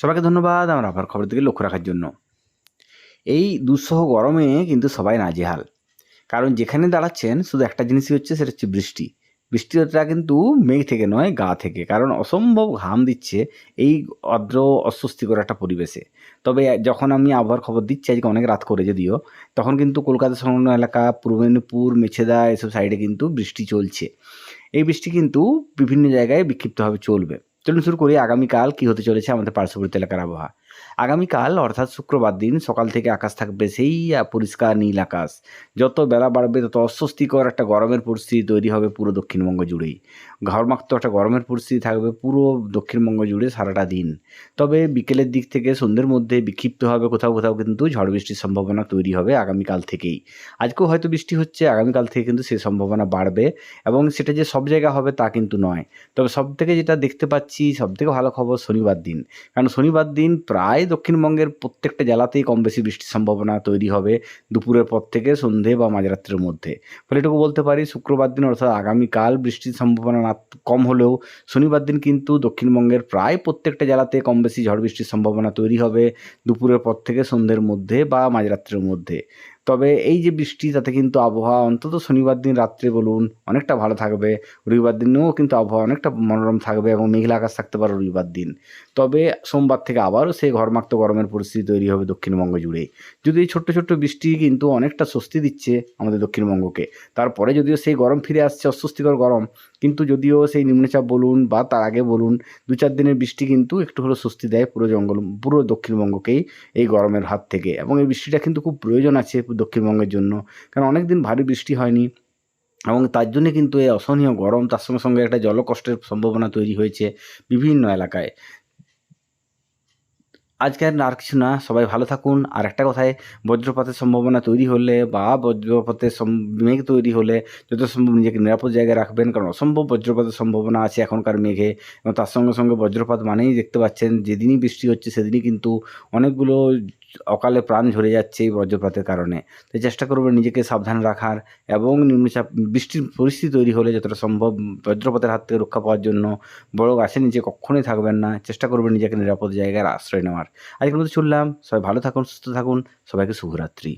সবাইকে ধন্যবাদ আমার আবার খবরের দিকে লক্ষ্য রাখার জন্য। এই দুঃসহ গরমে কিন্তু সবাই নাজেহাল। কারণ যেখানে দাঁড়াচ্ছেন শুধু একটা জিনিসই হচ্ছে, সেটা হচ্ছে বৃষ্টি। বৃষ্টিটা কিন্তু মেঘ থেকে নয়, গা থেকে। কারণ অসম্ভব ঘাম দিচ্ছে এই অদ্র অস্বস্তিকর একটা পরিবেশে। তবে যখন আমি আবহাওয়ার খবর দিচ্ছি, আজকে অনেক রাত করে যদিও, তখন কিন্তু কলকাতা সংলগ্ন এলাকা, পূর্ব মেদিনীপুর, মেছেদা, এসব সাইডে কিন্তু বৃষ্টি চলছে। এই বৃষ্টি কিন্তু বিভিন্ন জায়গায় বিক্ষিপ্তভাবে চলবে। চলুন শুরু করি আগামীকাল কি হতে চলেছে আমাদের পার্শ্ববর্তী এলাকার আবহাওয়া। আগামীকাল অর্থাৎ শুক্রবার দিন সকাল থেকে আকাশ থাকবে সেই পরিষ্কার নীল আকাশ। যত বেলা বাড়বে, তত অস্বস্তিকর একটা গরমের পরিস্থিতি তৈরি হবে পুরো দক্ষিণবঙ্গ জুড়েই। ঘরমাক্ত একটা গরমের পরিস্থিতি থাকবে পুরো দক্ষিণবঙ্গ জুড়ে সারাটা দিন। তবে বিকেলের দিক থেকে সন্ধ্যের মধ্যে বিক্ষিপ্ত হবে, কোথাও কোথাও কিন্তু ঝড় বৃষ্টির সম্ভাবনা তৈরি হবে আগামীকাল থেকেই। আজকেও হয়তো বৃষ্টি হচ্ছে, আগামীকাল থেকে কিন্তু সেই সম্ভাবনা বাড়বে এবং সেটা যে সব জায়গা হবে তা কিন্তু নয়। তবে সব থেকে যেটা দেখতে পাচ্ছি সব থেকে ভালো খবর শনিবার দিন। কারণ শনিবার দিন প্রায় দক্ষিণবঙ্গের প্রত্যেকটা জেলাতেই কম বেশি বৃষ্টির সম্ভাবনা তৈরি হবে দুপুরের পর থেকে সন্ধে বা মাঝরাত্রের মধ্যে। ফলে এটুকু বলতে পারি, শুক্রবার দিন অর্থাৎ আগামীকাল বৃষ্টির সম্ভাবনা না কম হলেও শনিবার দিন কিন্তু দক্ষিণবঙ্গের প্রায় প্রত্যেকটা জেলাতে কম বেশি ঝড় বৃষ্টির সম্ভাবনা তৈরি হবে দুপুরের পর থেকে সন্ধ্যের মধ্যে বা মাঝরাত্রের মধ্যে। তবে এই যে বৃষ্টি, তাতে কিন্তু আবহাওয়া অন্তত শনিবার দিন, রাত্রে বলুন, অনেকটা ভালো থাকবে। রবিবার দিনেও কিন্তু আবহাওয়া অনেকটা মনোরম থাকবে এবং মেঘলা আকাশ থাকতে পারে রবিবার দিন। তবে সোমবার থেকে আবারও সেই ঘরমাক্ত গরমের পরিস্থিতি তৈরি হবে দক্ষিণবঙ্গ জুড়ে। যদি এই ছোট্ট ছোট্ট বৃষ্টি কিন্তু অনেকটা স্বস্তি দিচ্ছে আমাদের দক্ষিণবঙ্গকে, তারপরে যদিও সেই গরম ফিরে আসছে, অস্বস্তিকর গরম কিন্তু যদিও সেই নিম্নচাপ বলুন বা তার আগে বলুন, দু চার দিনের বৃষ্টি কিন্তু একটু হলেও স্বস্তি দেয় পুরো জঙ্গল, পুরো দক্ষিণবঙ্গকেই এই গরমের হাত থেকে। এবং এই বৃষ্টিটা কিন্তু খুব প্রয়োজন আছে দক্ষিণবঙ্গের জন্য, কারণ অনেক দিন ভারী বৃষ্টি হয়নি। এবং তার জন্যে কিন্তু এই অসহনীয় গরম, তার সঙ্গে সঙ্গে একটা জলকষ্টের সম্ভাবনা তৈরি হয়েছে বিভিন্ন এলাকায়। আজকে আর আর কিছু না, সবাই ভালো থাকুন। আর একটা কথায়, বজ্রপাতের সম্ভাবনা তৈরি হলে বা বজ্রপাতের মেঘ তৈরি হলে যত সম্ভব নিজেকে নিরাপদ জায়গায় রাখবেন। কারণ অসম্ভব বজ্রপাতের সম্ভাবনা আছে এখনকার মেঘে। এবং তার সঙ্গে সঙ্গে বজ্রপাত মানেই দেখতে পাচ্ছেন, যেদিনই বৃষ্টি হচ্ছে সেদিনই কিন্তু অনেকগুলো অকালে প্রাণ ঝরে যাচ্ছে এই বজ্রপাতের কারণে। তাই চেষ্টা করবেন নিজেকে সাবধান রাখার এবং নিম্নচাপ, বৃষ্টির পরিস্থিতি তৈরি হলে যতটা সম্ভব বজ্রপাতের হাত থেকে রক্ষা পাওয়ার জন্য বড় গাছের নিচে কখনোই থাকবেন না। চেষ্টা করবেন নিজেকে নিরাপদ জায়গায় আশ্রয় নেওয়ার। আজকের মতো চললাম সবাই ভালো থাকুন, সুস্থ থাকুন। সবাইকে শুভরাত্রি।